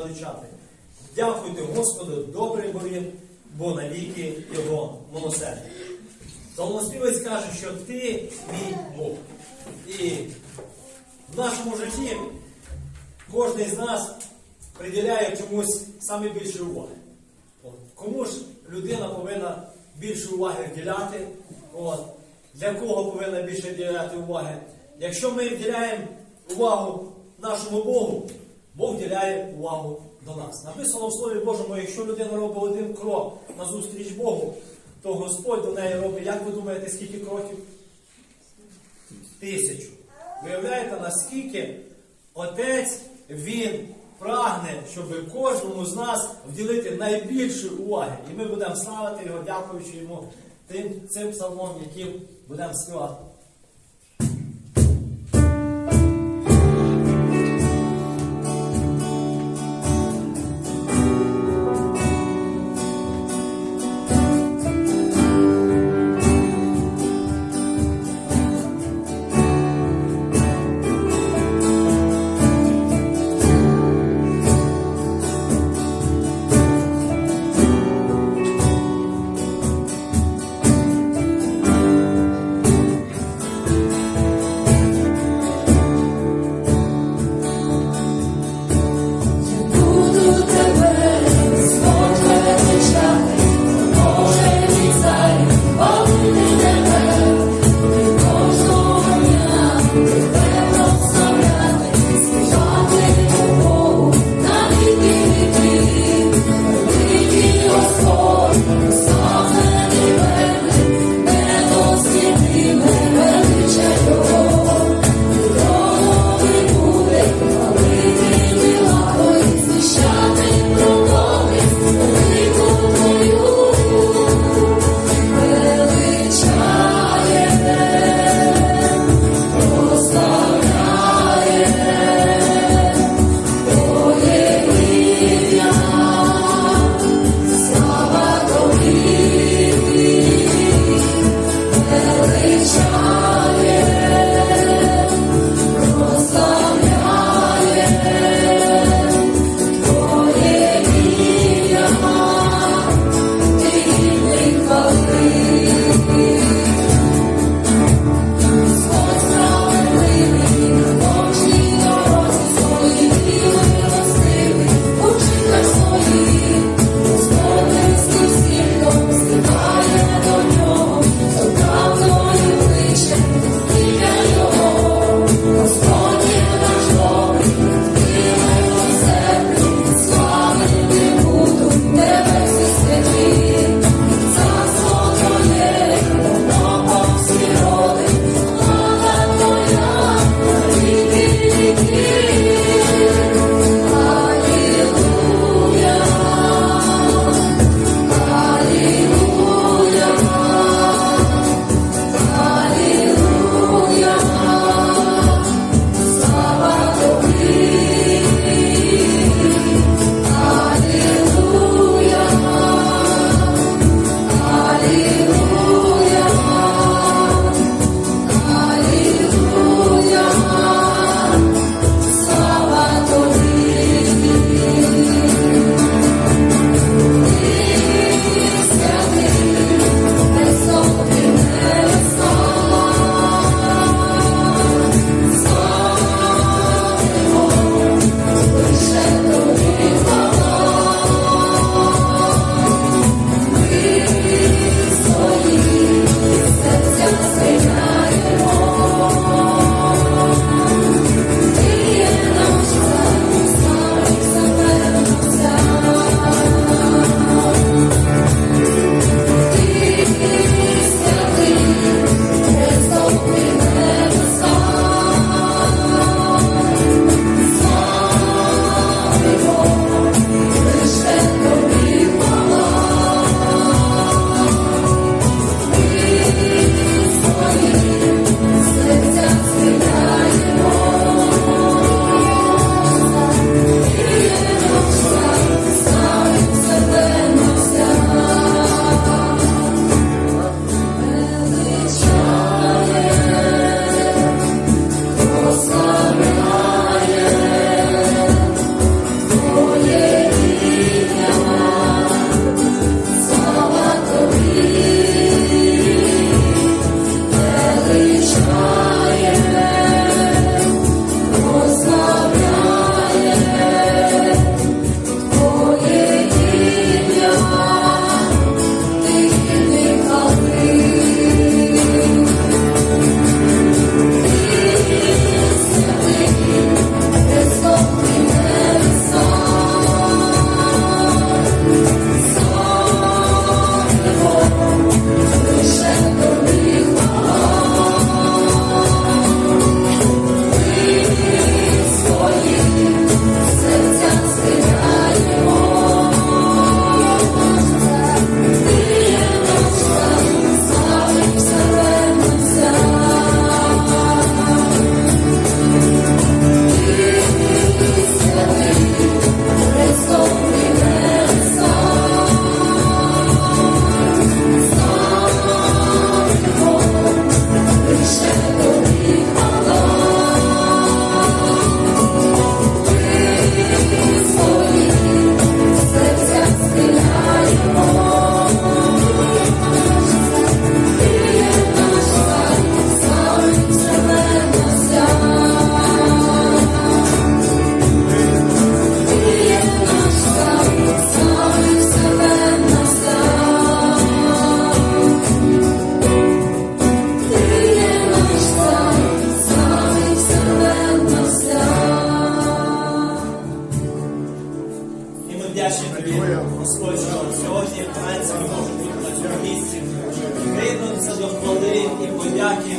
величати. Дякуйте Господу, добрий бо бо навіки його милосердя. Псалмоспівець каже, що ти мій Бог. І в нашому житті кожен з нас приділяє чомусь саме більше уваги. От. Кому ж людина повинна більше уваги вділяти? От. Для кого повинна більше вділяти уваги? Якщо ми вділяємо увагу нашому Богу, Бог вділяє увагу до нас. Написано в Слові Божому, якщо людина робить один крок назустріч Богу, то Господь до неї робить, як ви думаєте, скільки кроків? Тисячу. Виявляєте, наскільки Отець Він прагне, щоб кожному з нас вділити найбільше уваги. І ми будемо славити його, дякуючи йому тим цим псалмом, яким будемо співати. Сьогодні вранці ми можемо бути на цьому місці. Прийдуться до хвали і подяки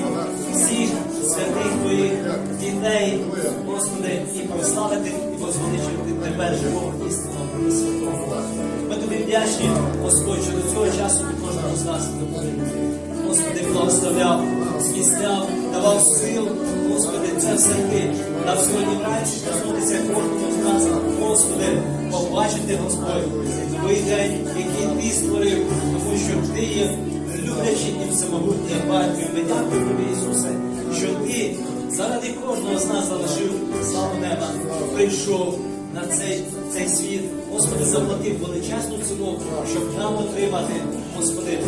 всіх святих твоїх дітей, Господи, і прославити і возвеличити тебе, живого істинного і святого. Ми тобі вдячні, Господь, що до цього часу ти кожного з нас допомогли. Господи, благословляв, зміцняв, давав сил, Господи, це все ти. Дав сьогодні вранці проснутися кожному нас, Господи, побачити, Господь, твій день, який ти створив, тому що ти є люблячий і всемогутній батьків. Ми дякуємо тобі, Ісусе, що ти заради кожного з нас залишив славу неба, прийшов на цей, цей світ. Господи, заплатив величезну ціну, щоб нам отримати, Господи,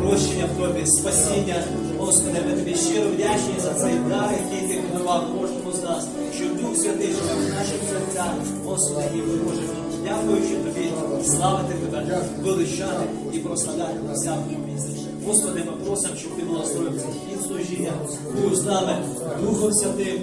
прощення в тобі, спасіння. Господи, ми тобі щиро вдячні за цей дар, який ти подарував кожному з нас, Дух живе в наших серцях, Господи, і ми можемо, дякуючи тобі, славити тебе, величати і прославляти на всякому місці. Господи, ми просимо, щоб ти благословив хід служіння, був з нами Духом Святим,